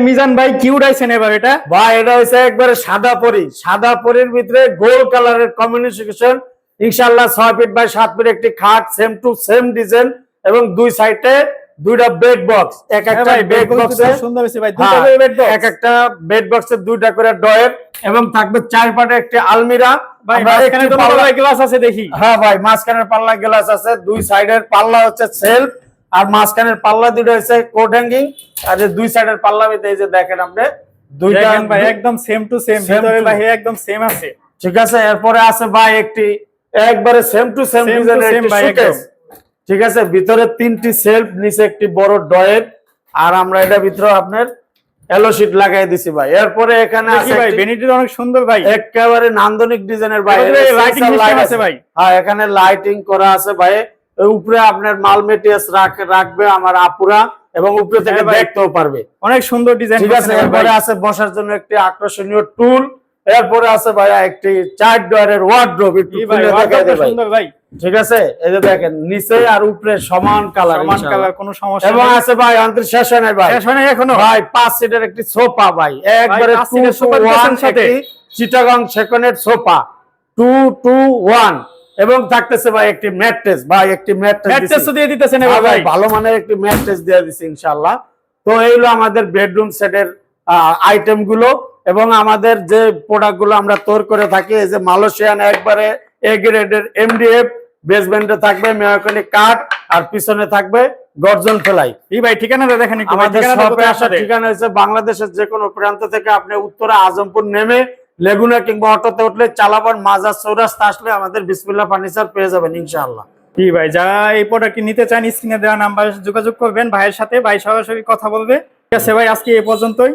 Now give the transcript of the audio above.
মিজান ভাই কি উড়াইছেন এবার এটা? ভাই এটা হচ্ছে একবারে সাদা পরি। সাদা পরির ভিতরে গোল কালারের কমিউনিকেশন ইনশাল্লাহ ছয় ফিট বাই সাত ফিট একটি খাট সেম টু সেম ডিজাইন এবং দুই সাইডে দুইটা বেড বক্স এক হ্যাঁ একটা বেড বেড বক্সে সুন্দর হয়েছে ভাই দুটো হ্যাঁ, বেড বক্স এক একটা বেড বক্সে দুইটা করে ডয়ের এবং থাকবে চার পাটে একটি আলমিরা। ভাই তো পাল্লা- গ্লাস আছে দেখি। হ্যাঁ ভাই মাঝখানের পাল্লা গ্লাস আছে দুই সাইডের পাল্লা হচ্ছে সেলফ আর মাঝখানের পাল্লা দুটো হচ্ছে কোট হ্যাঙ্গিং আর যে দুই সাইডের পাল্লা ভিতরে এই যে দেখেন আপনি দুইটা ভাই একদম সেম টু সেম ভিতরে বাইরে একদম সেম আছে। ঠিক আছে? এরপরে আছে ভাই একটি একবারে সেম টু সেম ডিজাইনের একটি ঠিক আছে? ভিতরে তিনটি সেলফ নিচে একটি বড় ডয়ের আর আমরা এটা ভিতরে আপনার এলো শীট লাগাই দিছি ভাই। এরপরে এখানে আছে ভাই বেনিটির অনেক সুন্দর ভাই। একেবারে নান্দনিক ডিজাইনের ভাই light আছে ভাই। হ্যাঁ এখানে লাইটিং করা আছে ভাই। এর উপরে আপনার মাল মেটেরিয়ালস রাখবে আমার আপুরা এবং উপরে থেকে হ্যাঁ দেখতেও পারবে। অনেক সুন্দর ডিজাইন ঠিক আছে এরপরে আছে বসার জন্য একটি আকর্ষণীয় টুল এরপরে আছে ভাই একটি চার ডয়ারের ওয়ার্ড্রোব একটু ভাই ঠিক আছে? এই যে দেখেন নিচে আর উপরে সমান কালার সমান কালার কোনো সমস্যা এবং আছে ভাই অন্তর শেষ হয় নাই ভাই। শেষ হয় নাই এখনও? ভাই পাঁচ সিটের একটি সোফা ভাই। একবারে পাঁচ সিটের টু সোফা সাথে? চিটাগং সেকন্ডের সোফা টু টু ওয়ান এবং থাকতেছে ভাই একটি ম্যাট্রেস ভাই একটি ম্যাট্রেস ম্যাট্রেস দিয়ে দিতেছেন হ্যাঁ ভাই ভালো মানের একটি ম্যাট্রেস দিয়ে দিছি ইনশাআল্লাহ। তো এই হলো আমাদের বেডরুম সেটের আইটেমগুলো এবং আমাদের যে প্রোডাক্টগুলো আমরা তৈরি করে থাকি এই যে মালয়েশিয়ান একবারে এ গ্রেডের এমডিএফ বেসমেন্টে থাকবে মেয়াকনি কাঠ আর পিছনে থাকবে গর্জন ফেলাই এই ভাই ঠিকানাটা দেখেন একটু আমাদের ঠিকানা হচ্ছে বাংলাদেশের যে কোনো প্রান্ত থেকে আপনি উত্তরে আজমপুর নেমে লেগুনা কিংবা অটোতে উঠলে চালাবার মাজার সৌরাস্তা আসলে আমাদের বিসমিল্লা ফার্নিচার পেয়ে যাবেন ইনশাআল্লাহ। জি ভাই যারা এই প্রোডাক্টটি নিতে চান স্ক্রিনে দেওয়া নাম্বার যোগাযোগ করবেন, ভাইয়ের সাথে, ভাই সরাসরি কথা বলবে। ঠিক আছে ভাই, আজকে এ পর্যন্তই।